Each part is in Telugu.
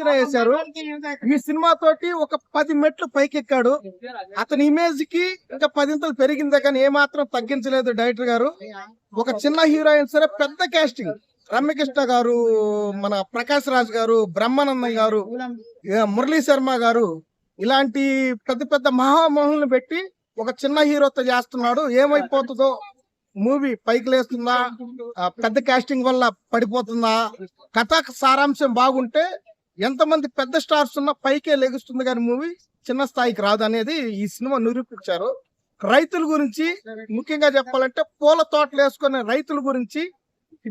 అంచనా వేశారు. ఈ సినిమా తోటి ఒక పది మెట్లు పైకెక్కాడు. అతని ఇమేజ్కి ఇంకా పదింతలు పెరిగిందే కానీ ఏమాత్రం తగ్గించలేదు డైరెక్టర్ గారు. ఒక చిన్న హీరోయిన్ సరే పెద్ద కాస్టింగ్ రమ్యకృష్ణ గారు మన ప్రకాశ్ రాజ్ గారు బ్రహ్మానందం గారు మురళీ శర్మ గారు ఇలాంటి పెద్ద పెద్ద మహామోహులను పెట్టి ఒక చిన్న హీరోతో చేస్తున్నాడు. ఏమైపోతుందో మూవీ పైకి లేస్తుందా? పెద్ద కాస్టింగ్ వల్ల పడిపోతుందా? కథ సారాంశం బాగుంటే ఎంతమంది పెద్ద స్టార్స్ ఉన్నా పైకే లెగుస్తుంది కానీ మూవీ చిన్న స్థాయికి రాదు అనేది ఈ సినిమా నిరూపించారు. రైతుల గురించి ముఖ్యంగా చెప్పాలంటే పూల తోటలు వేసుకునే రైతుల గురించి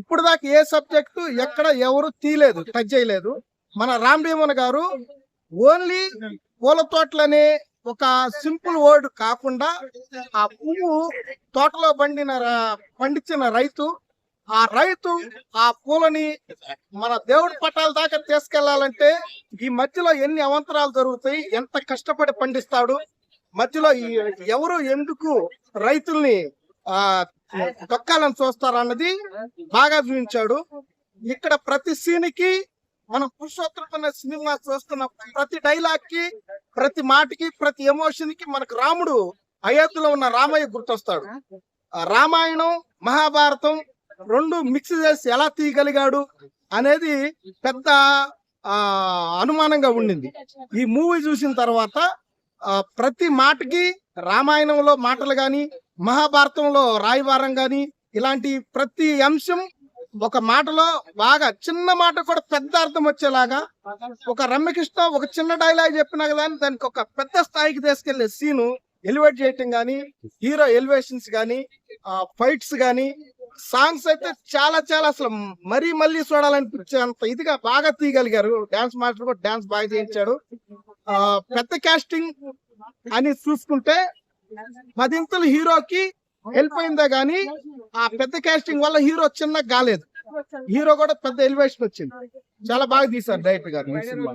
ఇప్పుడు దాకా ఏ సబ్జెక్టు ఎక్కడ ఎవరు తీయలేదు టచ్ చేయలేదు. మన రామ్ భీమన్ గారు ఓన్లీ పూల తోటలనే ఒక సింపుల్ వర్డ్ కాకుండా ఆ పువ్వు తోటలో పండిన పండించిన రైతు ఆ రైతు ఆ పూలని మన దేవుడి పట్టాల దాకా తీసుకెళ్ళాలంటే ఈ మధ్యలో ఎన్ని అవంతరాలు జరుగుతాయి ఎంత కష్టపడి పండిస్తాడు మధ్యలో ఈ ఎవరు ఎందుకు రైతుల్ని ఆ తొక్కాలని చూస్తారు అన్నది బాగా చూపించాడు. ఇక్కడ ప్రతి సీన్కి మనం పురుషోత్తరం సినిమా చూస్తున్న ప్రతి డైలాగ్కి ప్రతి మాటకి ప్రతి ఎమోషన్కి మనకు రాముడు అయోధ్యలో ఉన్న రామయ్య గుర్తొస్తాడు. రామాయణం మహాభారతం రెండు మిక్స్ చేసి ఎలా తీయగలిగాడు అనేది పెద్ద అనుమానంగా ఉండింది. ఈ మూవీ చూసిన తర్వాత ప్రతి మాటకి రామాయణంలో మాటలు కానీ మహాభారతంలో రాయవారం కానీ ఇలాంటి ప్రతి అంశం ఒక మాటలో బాగా చిన్న మాట కూడా పెద్ద అర్థం వచ్చేలాగా ఒక రమ్యకృష్ణ ఒక చిన్న డైలాగ్ చెప్పినా కానీ దానికి ఒక పెద్ద స్థాయికి తీసుకెళ్ళే సీను ఎలివేట్ చేయటం కానీ హీరో ఎలివేషన్స్ కానీ ఫైట్స్ కానీ సాంగ్స్ అయితే చాలా చాలా అసలు మరీ మళ్ళీ చూడాలనిపించే అంత ఇదిగా బాగా తీయగలిగారు. డాన్స్ మాస్టర్ కూడా డాన్స్ బాగా చేయించాడు. ఆ, పెద్ద కాస్టింగ్ అని చూసుకుంటే పదింతలు హీరోకి హెల్ప్ అయిందే గానీ ఆ పెద్ద కాస్టింగ్ వల్ల హీరో చిన్న కాలేదు. హీరో కూడా పెద్ద ఎలివేషన్ వచ్చింది. చాలా బాగా తీశారు డైరెక్టర్ గారు సినిమా.